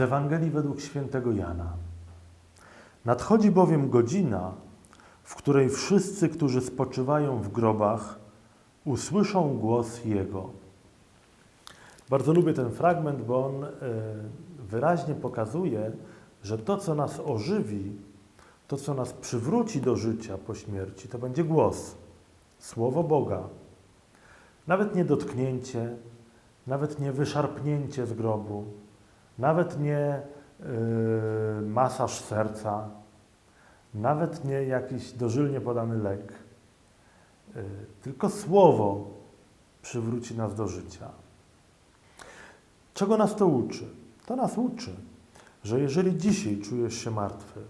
Z Ewangelii według świętego Jana. Nadchodzi bowiem godzina, w której wszyscy, którzy spoczywają w grobach, usłyszą głos Jego. Bardzo lubię ten fragment, bo on e, wyraźnie pokazuje, że to, co nas ożywi, to, co nas przywróci do życia po śmierci, to będzie głos, słowo Boga. Nawet nie dotknięcie, nawet nie wyszarpnięcie z grobu, nawet nie yy, masaż serca, nawet nie jakiś dożylnie podany lek, yy, tylko słowo przywróci nas do życia. Czego nas to uczy? To nas uczy, że jeżeli dzisiaj czujesz się martwy,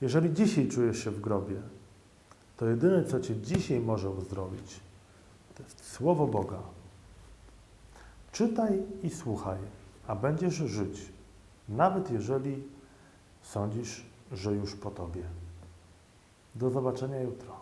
jeżeli dzisiaj czujesz się w grobie, to jedyne, co cię dzisiaj może uzdrowić, to jest Słowo Boga. Czytaj i słuchaj, a będziesz żyć, nawet jeżeli sądzisz, że już po tobie. Do zobaczenia jutro.